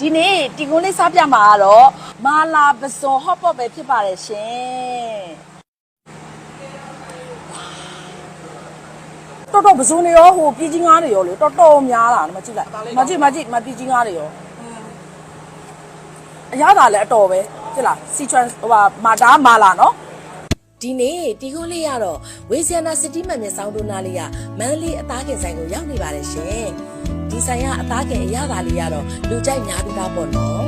ဒီနေ့ဒီကုန်းလေးစားပြမှာကတော့မာလာပစွန်ဟော့ပေါ့ပဲဖြစ်ပါတယ်ရှင်တော်တော်ပစွန်တွေရောဟိုပြည်ကြီးငါးတွေရောလေတော်တော်များလာမကြည့်လိုက်မကြည့်မကြည့်မပြည်ကြီးငါးတွေရောအရသာလည်းအတော်ပဲကြည့်လားစီချွန်ဟိုဟာမာတာမာလာနော် ဒီနေ့ဒီကုန်းလေးကတော့ဝေဇီယနာစီတီမန်မြဆောင်ဒိုနာလေးကမန္တလေးအသားကင်ဆိုင်ကိုရောက်နေပါတယ်ရှင်ဒီဆိုင်ကအသားကင်အရသာလေးကတော့လူကြိုက်များပြီးသားပေါ့နော်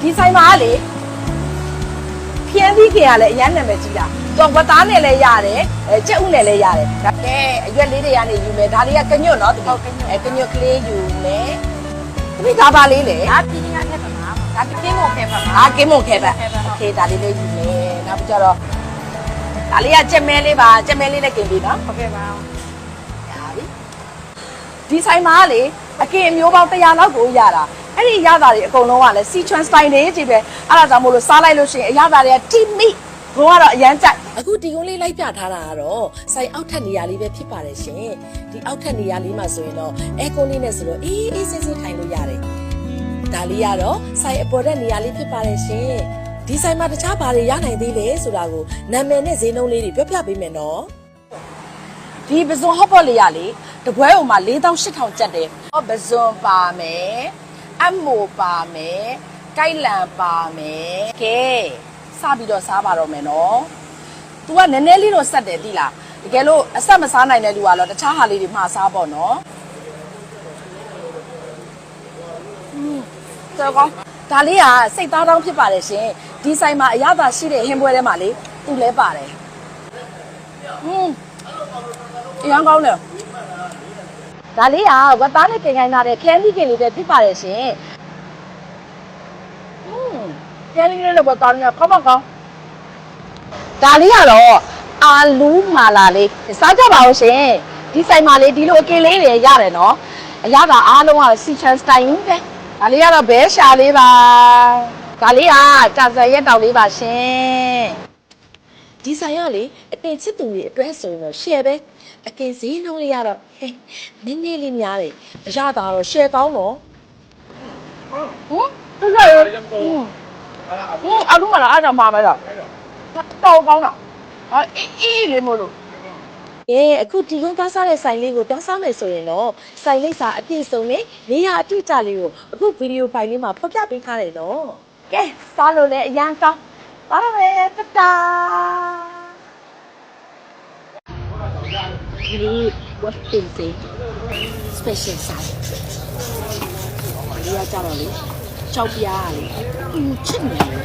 ဒီဆိုင်မှာကလေဖြန်းသီးခင်ကလည်းအရန်နာမည်ကြီးတာတော့ဝတ်သားနဲ့လည်းရတယ်အဲကြက်ဥနဲ့လည်းရတယ်ဒါကဲအရွက်လေးတွေကနေယူမယ်ဒါလေးကကညွတ်နော်ဟုတ်ကညွတ်အဲကညွတ်ကလေးယူမယ်ဒီဒါပါလေးလေ ဒါပြင်းရတဲ့ပါမှာဒါပြင်းကိုခဲ့ပါမှာ အာကင်းမွန်ခဲပါโอเคဒါလေးလေးယူမယ် နောက်ပြီးကြတော့ဒါလေးကကြက်မဲလေးပါကြက်မဲလေးနဲ့กินပြီနော်ဟုတ်ကဲ့ပါဒါပြီဒီဆိုင်မှာကလေအကင်အမျိုးပေါင်း100လောက်ကိုရတာအဲ့ဒီရတာတွေအကုန်လုံးကလည်း sequence style တွေကြီးပဲအဲ့ဒါကြောင့်မို့လို့စားလိုက်လို့ရှိရင်အရသာတွေကတိမိဘုံကတော့အရန်ကြိုက်အခုဒီကုန်းလေးလိုက်ပြထားတာကတော့ဆိုင်အောက်ထပ်နေရာလေးပဲဖြစ်ပါတယ်ရှင်ဒီအောက်ထပ်နေရာလေးမှာဆိုရင်တော့အဲကွန်လေးနဲ့ဆိုတော့အေးအေးဆေးဆေးထိုင်လို့ရတယ်ဒါလေးကတော့ဆိုင်အပေါ်တဲ့နေရာလေးဖြစ်ပါတယ်ရှင် ဒီဆိုင်မှာတခြားဘာတွေရနိုင်သေးလဲဆိုတာကိုနာမည်နဲ့ဈေးနှုန်းလေးတွေပြောပြပေးမယ်နော်ဒီပဇွန်ဟော့ပေါ့လေးရလေတပွဲဟိုမှာ4800ကျပ်တယ်ဟောပဇွန်ပါမယ်အမိုပါမယ်ကိုက်လန်ပါမယ်ကဲစပြီးတော့စားပါတော့မယ်နော် तू ကနည်းနည်းလေးတော့ဆက်တယ်တိလားတကယ်လို့အဆက်မစားနိုင်တဲ့လူကတော့တခြားဟာလေးတွေမှာစားပေါ့နော်ကြောက်ကောင်း ဒါလေးကစိတ်သားတောင်းဖြစ်ပါတယ်ရှင်ဒီဆိုင်မှာအရသာရှိတဲ့ဟင်းပွဲထဲမှာလေသူလဲပါတယ်ဟွန်းအရန်ကောင်းတယ်ဒါလေးကဝက်သားနဲ့ကင်ကိုင်းထားတဲ့ခန်းသီးကင်လေးပဲဖြစ်ပါတယ်ရှင်ဟွန်းကင်လေးနဲ့ဝက်သားနဲ့ကောင်းမကောင်းဒါလေးကတော့အာလူးမာလာလေးစားကြပါဦးရှင်ဒီဆိုင်မှာလေဒီလိုအကင်လေးတွေရတယ်နော်အရသာအားလုံးကစီချန်စတိုင်ပဲ ဒါလေးကတော့ဘဲရှာလေးပါဒါလေးကကြာစရက်တောင်လေးပါရှင်ဒီဆိုင်ကလေအတင်ချစ်သူတွေအတွက်ဆိုရင်တော့ share ပဲအကင်ဈေးနှုန်းလေးရတော့ဟဲ့နည်းနည်းလေးများတယ်အရသာတော့ share ကောင်းတော့ဟမ်သူကရဟမ်ဟမ်အလုံးမလားအားကြောင့်မှာပဲလားတော်ကောင်းတာဟာအေးအေးလေးမလို့ ကဲအခုဒီကုန်းသားစားတဲ့ဆိုင်လေးကိုတောင်းစားမယ်ဆိုရင်တော့ဆိုင်လိပ်စာအပြည့်စုံနဲ့နေရာအပြည့်ကြလေးကိုအခုဗီဒီယိုဖိုင်လေးမှာဖော်ပြပေးထားတယ်နော်ကဲစားလို့လည်းအရန်ကောင်းပါရမယ်တတာဒီလေးဝတ်ပင်စေ special size ဒီကကြတော့လေကြောက်ပြားလေအင်းချစ်နေတယ်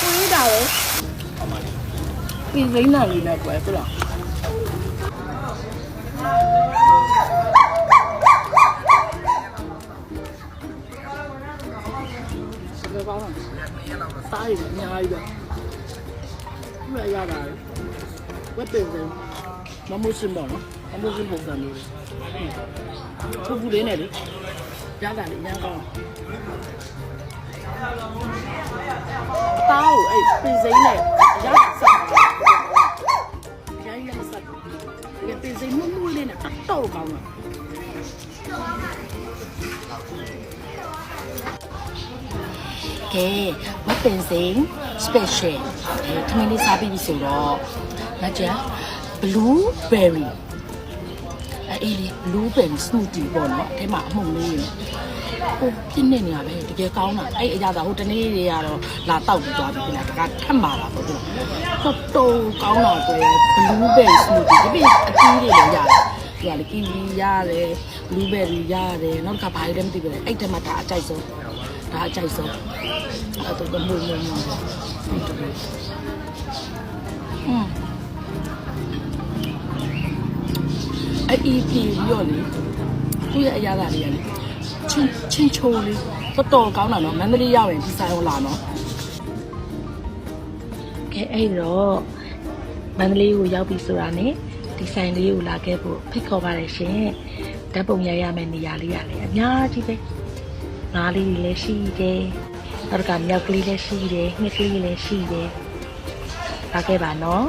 ကိုရတာလေ ပြင်စိမ့်နိုင်လေးနဲ့ကွယ်ဟုတ်လားစကားကောင်းတာစားရည်အများကြီးပဲဘယ်ရတာလဲဝတ်တယ်မမိုးစင်ပါနော်မမိုးစင်ပုံစံမျိုးလေထုပ်ဘူးလေးနဲ့လေရတာလေအများကောင်းတားကိုအဲ့ပြင်စိမ့်နဲ့ ကဲဝတ်ပင်စိန် special အဲခမင်းလေးစားပြီးပြီဆိုတော့ငါကြ blueberry အဲအေးလေ blueberry smoothie ပေါ့နော်အဲမှာအမှုန်လေးဟိုပြင်းနေနေရပဲတကယ်ကောင်းတာအဲ့အရာသာဟိုတနေ့တွေကတော့လာတောက်ပြီးသွားပြီခင်ဗျာတကထက်မာတာပေါ့သူတော်တော်ကောင်းတော့ကွယ် blueberry smoothie ဒီပြင်အသီးတွေလည်းရတယ်ဒီကလေကီဝီရတယ် blueberry ရတယ်နောက်တစ်ခါဘာတွေလဲမသိဘူးလေအဲ့ထဲမှာဒါအကြိုက်ဆုံး ဒါအကြိုက်ဆုံးအဲ့တော့မွေးမွေးမွေးဟုတ်တယ်อืมအဲ့ဒီပြီးရောလေသူ့ရဲ့အရာသာလေးရလေချင်းချင်းချိုးလေးတော်တော်ကောင်းတာနော်မန္တလေးရောက်ရင်ဒီဆိုင်ကိုလာနော်ကဲအဲ့တော့မန္တလေးကိုရောက်ပြီဆိုတာ ਨੇ ဒီဆိုင်လေးကိုလာခဲ့ဖို့ဖိတ်ခေါ်ပါတယ်ရှင်ဓာတ်ပုံရရမယ့်နေရာလေးရလေအများကြီးပဲ ငါးလေးတွေလည်းရှိတယ်နောက်ကမြောက်ကလေးလည်းရှိတယ်ငှက်ကလေးလည်းရှိတယ်လာခဲ့ပါနော်